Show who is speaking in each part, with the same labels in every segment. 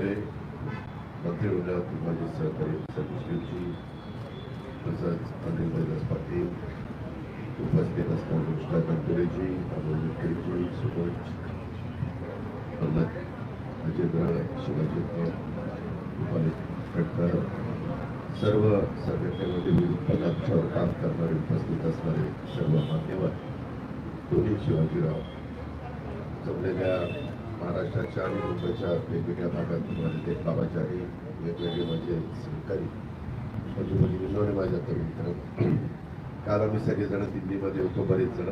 Speaker 1: खरे मंत्रिमंडळातील माझे सहकारी सतीशजी तसंच अनिल बैदास पाटील उपस्थित असणारे कृष्णा कंटुरेजी अमोल विखेजी सुबोध पल्लक अजितराव शिवाजी रुपाली खटकर सर्व संघटनेमध्ये विविध पदार्थावर काम करणारे उपस्थित असणारे सर्व मान्यवर दोन्ही शिवाजीराव जमलेल्या महाराष्ट्राच्या आणि मुंबईच्या वेगवेगळ्या भागातून आलेले बाबाचारी वेगवेगळे माझे सहकारी म्हणजे, म्हणजे भगिनींनो माझ्या तर मित्र. काल आम्ही सगळेजण दिल्लीमध्ये होतो बरेच जण.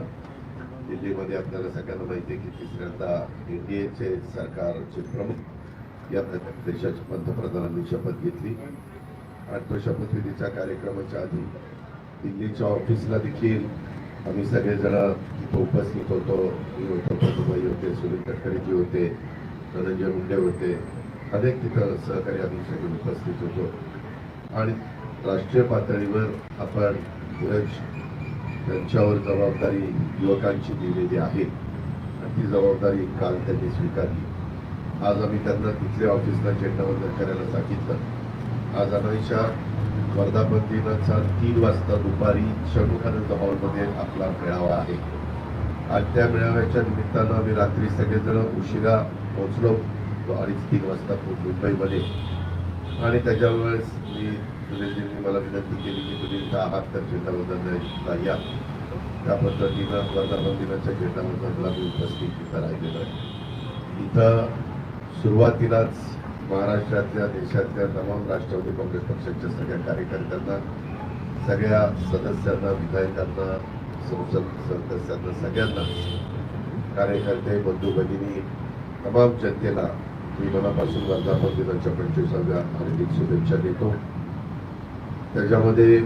Speaker 1: दिल्लीमध्ये आपल्याला सगळ्यांना माहिती आहे की तिसऱ्यांदा एनडीएचे सरकारचे प्रमुख या देशाच्या पंतप्रधानांनी शपथ घेतली. आणि तो शपथविधीच्या कार्यक्रमाच्या आधी दिल्लीच्या ऑफिसला देखील आम्ही सगळेजण तिथं उपस्थित होतो. मी होतो पद्मबाई होते सुनील तटकरेजी होते धनंजय मुंडे होते. अनेक तिथं सहकारी आम्ही सगळे उपस्थित होतो. आणि राष्ट्रीय पातळीवर आपण त्यांच्यावर जबाबदारी युवकांची दिलेली आहे. आणि ती जबाबदारी काल त्यांनी स्वीकारली. आज आम्ही त्यांना तिथल्या ऑफिसला झेंडावंदन करायला सांगितलं. आज अनाईच्या वर्धापन दिनाचा तीन वाजता दुपारी षणमुखानंद हॉलमध्ये आपला मेळावा आहे. आज त्या मेळाव्याच्या निमित्तानं आम्ही रात्री सगळेजण उशिरा पोहोचलो अडीच तीन वाजता मुंबईमध्ये. आणि त्याच्यावेळेस मी सुनीलजींनी मला विनंती केली की तुम्ही इथं आहात तर झेंडावंदनला या. त्या पद्धतीनं वर्धापन दिनाच्या झेंडावंदनला मी उपस्थित इथं राहिलेलो आहे इथं सुरुवातीलाच महाराष्ट्रातल्या देशातल्या तमाम राष्ट्रवादी काँग्रेस पक्षाच्या सगळ्या कार्यकर्त्यांना सगळ्या सदस्यांना विधायकांना संसद सदस्यांना सगळ्यांना कार्यकर्ते बंधू भगिनी तमाम जनतेला मी मनापासून वर्धापन दिनाच्या पंचवीसाव्या हार्दिक शुभेच्छा देतो. त्याच्यामध्ये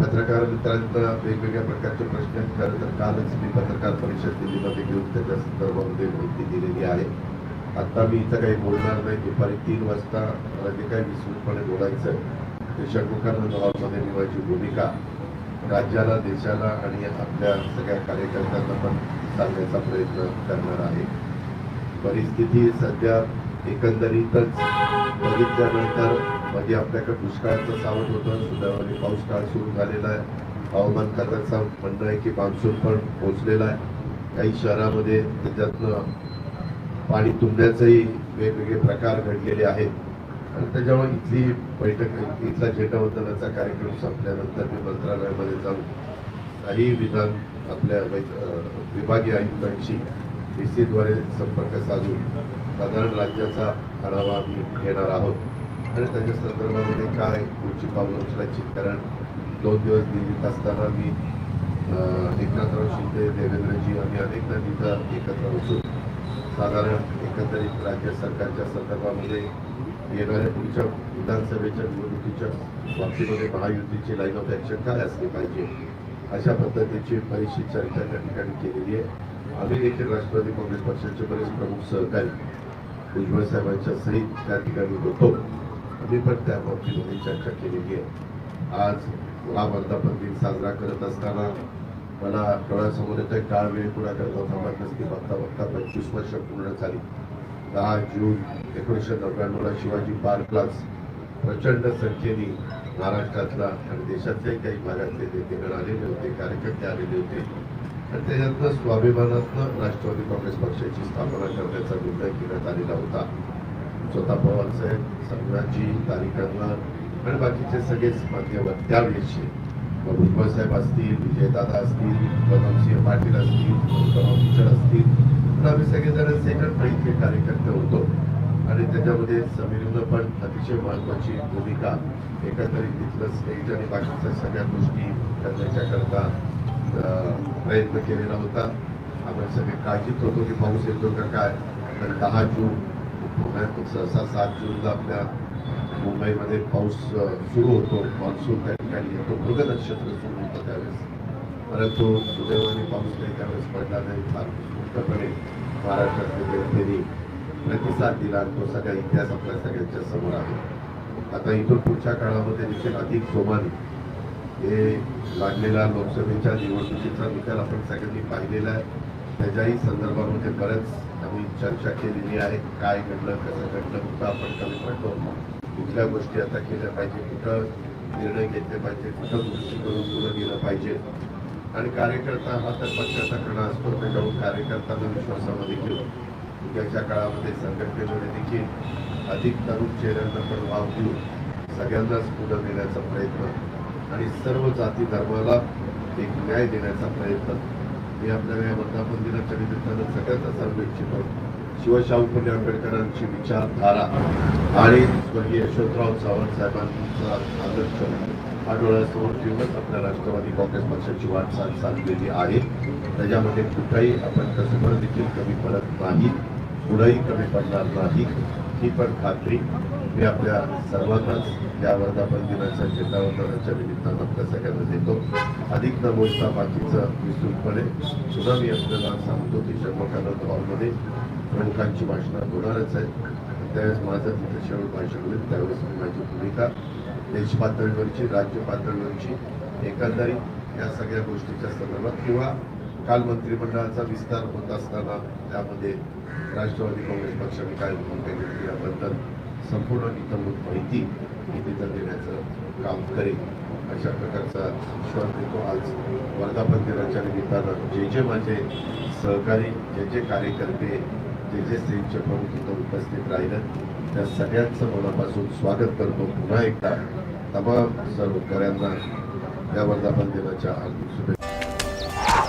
Speaker 1: पत्रकार मित्रांना वेगवेगळ्या प्रकारचे प्रश्न खरं तर कालच मी पत्रकार परिषद दिल्लीमध्ये घेऊन त्याच्या संदर्भामध्ये माहिती दिलेली आहे. आता मी इथं काही बोलणार नाही. दुपारी तीन वाजता मला जे काही विस्तृतपणे बोलायचं आहे ते षण्मुखानंद हॉलमध्ये निवायची भूमिका राज्याला देशाला आणि आपल्या सगळ्या कार्यकर्त्यांना पण सांगण्याचा प्रयत्न करणार आहे. परिस्थिती सध्या एकंदरीतच बघितल्यानंतरमध्ये आपल्याकडे दुष्काळाचं सावट होतं सुदैवाने पाऊस काळ सुरू झालेला आहे. हवामान खात्याचं म्हणणं आहे की मान्सून पण पोहोचलेला आहे. काही शहरामध्ये त्याच्यातनं पाणी तुंबण्याचेही वेगवेगळे प्रकार घडलेले आहेत. आणि त्याच्यामुळे इथली बैठक इथला झेंडावंदनाचा कार्यक्रम संपल्यानंतर मी मंत्रालयामध्ये जाऊन काही विधान आपल्या विभागीय आयुक्तांशी डी सीद्वारे संपर्क साधून साधारण राज्याचा आढावा आम्ही घेणार आहोत. आणि त्याच्या संदर्भामध्ये काय पुढची पावलं उचलायची? कारण दोन दिवस दिल्लीत असताना मी एकनाथराव शिंदे देवेंद्रजी आम्ही अनेकदा तिथं एकत्र होतो. साधारण एकंदरीत राज्य सरकारच्या संदर्भामध्ये येणाऱ्या पुढच्या विधानसभेच्या निवडणुकीच्या बाबतीमध्ये महायुतीची लाईन ऑफ ॲक्शन काय असली पाहिजे? अशा पद्धतीची बरीचशी चर्चा त्या ठिकाणी केलेली आहे. आम्ही देखील राष्ट्रवादी काँग्रेस पक्षाचे बरेच प्रमुख सहकारी भुजबळ साहेबांच्या सहित त्या ठिकाणी होतो. आम्ही पण त्या बाबतीमध्ये चर्चा केलेली आहे. आज हा वर्धापन दिन साजरा करत असताना मला डोळ्यासमोर येतोय काळ वेळ पुरा करता थांबत नसती बघता बघता पंचवीस वर्ष पूर्ण झाली. दहा जून एकोणीसशे नव्याण्णवला शिवाजी पार्कलाच प्रचंड संख्येने महाराष्ट्रातला आणि देशातल्याही काही भागातले नेतेगण आलेले होते कार्यकर्ते आलेले होते. आणि त्याच्यातनं स्वाभिमानातनं राष्ट्रवादी काँग्रेस पक्षाची स्थापना करण्याचा निर्णय घेण्यात आलेला होता. स्वतः पवार साहेब संग्राजी तारिकांना आणि बाकीचे सगळेच माध्यम त्यावेळेसचे. भुजबळसाहेब असतील विजयदादा असतील पदमसिंह पाटील असतील गौतम टीचर असतील तर आम्ही सगळेजण सेकंड प्राईजचे कार्यकर्ते होतो. आणि त्याच्यामध्ये समीरनं पण अतिशय महत्वाची भूमिका एकंदरीत तिथलं स्टेज आणि बाकीच्या सगळ्या गोष्टी करण्याच्याकरता प्रयत्न केलेला होता. आपण सगळे काळजीत होतो की पाऊस येतो का काय तर दहा जून सहसा सात जूनला आपल्या मुंबईमध्ये पाऊस सुरू होतो. मान्सून त्या ठिकाणी येतो. मृग नक्षत्र सुरू होतं त्यावेळेस. परंतु सुदैवाने पाऊस नाही त्यावेळेस पडला नाही. फार उत्स्फूर्तपणे महाराष्ट्रातल्या जनतेने प्रतिसाद दिला तो सगळा इतिहास आपल्या सगळ्यांच्या समोर आहे. आता इथून पुढच्या काळामध्ये देखील अधिक सोमानी हे लागलेला लोकसभेच्या निवडणुकीचा निकाल आपण सगळ्यांनी पाहिलेला आहे. त्याच्याही संदर्भामध्ये बऱ्याच आम्ही चर्चा केलेली आहे. काय घडलं कसं घडलं कुठं आपण कमी पडतो कुठल्या गोष्टी आता केल्या पाहिजे कुठं निर्णय घेतले पाहिजे कुठं गोष्टी करून पुढे गेलं पाहिजे. आणि कार्यकर्ता हा तर पक्षाचा कणा असतो त्याच्यावर कार्यकर्त्यांना विश्वासामध्ये घेऊन उद्याच्या काळामध्ये संघटनेमध्ये देखील अधिक तरुण चेहऱ्यांना पण वाव देऊन सगळ्यांनाच पुढं नेण्याचा प्रयत्न आणि सर्व जाती धर्माला एक न्याय देण्याचा प्रयत्न मी आपल्या या वर्धापन दिनाच्या निमित्तानं सगळ्यांना सांगू इच्छितो. शिवशाहू फुले आंबेडकरांची विचारधारा आणि स्वर्गीय यशवंतराव चव्हाण साहेबांचा आदर्श हा डोळ्यासमोर ठेवूनच आपल्या राष्ट्रवादी काँग्रेस पक्षाची वाटचाल चाललेली आहे. त्याच्यामध्ये कुठंही आपण कसं देखील कमी पडत नाही. पुढंही कमी पडणार नाही ही पण खात्री मी आपल्या सर्वांनाच या वर्धापन दिनाच्या झेंडावंदनाच्या निमित्तानं आपल्या सगळ्यांना देतो. अधिक न बोलता बाकीचं विस्तृतपणे सुद्धा मी आपल्याला सांगतो की शर्मकानंद हॉलमध्ये प्रमुखांची भाषणं होणारच आहे त्यावेळेस माझं तिथे शेवट भाषण होईल त्यावेळेस मी माझी भूमिका देश पातळीवरची राज्य पातळीवरची एकंदरीत या सगळ्या गोष्टीच्या संदर्भात किंवा काल मंत्रिमंडळाचा विस्तार होत असताना त्यामध्ये राष्ट्रवादी काँग्रेस पक्षाने काय भूमिका घेतली याबद्दल संपूर्ण इतंभूत माहिती मी तिथं देण्याचं काम करेल. अशा प्रकारचा विश्वास देतो. आज वर्धापन दिनाच्या निमित्तानं जे जे माझे सहकारी जे जे कार्यकर्ते जे जे स्त्रीचे प्रमुख इथं उपस्थित राहिलं त्या सगळ्यांचं मनापासून स्वागत करतो. पुन्हा एकदा तमाम सर्वकऱ्यांना या वर्धापन दिनाच्या हार्दिक शुभेच्छा.